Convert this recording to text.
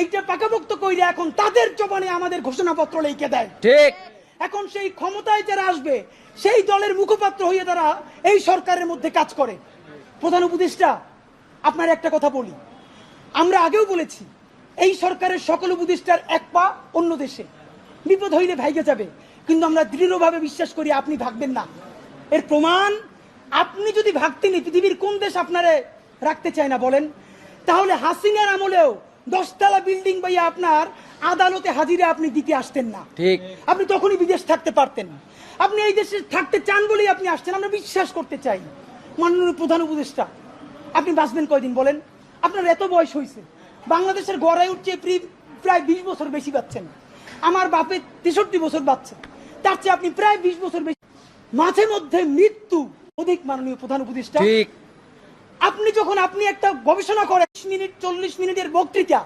এইটা পাকাপোক্ত কইরে এখন তাদের জবানে আমাদের ঘোষণাপত্র লিখে দেয়। ঠিক। এখন সেই ক্ষমতায় যারা আসবে সেই দলের মুখপাত্র হয়ে তারা এই সরকারের মধ্যে কাজ করে। প্রধান উপদেষ্টা আপনার একটা কথা বলি। আমরা আগেও বলেছি এই সরকারের সকল উপদেষ্টার এক পা অন্য দেশে। বিপদ হইলে ভাইগে যাবে কিন্তু আমরা দৃঢ়ভাবে বিশ্বাস করি আপনি ভাগবেন না। এর প্রমাণ আপনি যদি ভাগতেন পৃথিবীর কোন দেশ আপনারে রাখতে চায় না বলেন তাহলে হাসিনার আমলেও দশতলা বিল্ডিং বাইয়া আপনার আদালতে হাজিরে আপনি দিতে আসতেন না। ঠিক। আপনি তখনই বিদেশ থাকতে পারতেন। আপনি এই দেশে থাকতে চান বলেই আপনি আসছেন আমরা বিশ্বাস করতে চাই। মাননীয় প্রধান উপদেষ্টা আপনি বাঁচবেন কয়দিন বলেন? আপনার এত বয়স হয়েছে বাংলাদেশের গড়ায় উঠছে প্রায় বিশ বছর বেশি পাচ্ছেন আমার বাপের তেষট্টি বছর বাচ্চা তার চেয়ে আপনি প্রায় বিশ বছর বেশি। মাঝে মধ্যে মৃত্যু অধিক মাননীয় প্রধান উপদেষ্টা। আপনি যখন আপনি একটা গবেষণা করেন 20 মিনিট চল্লিশ মিনিটের বক্তৃতা।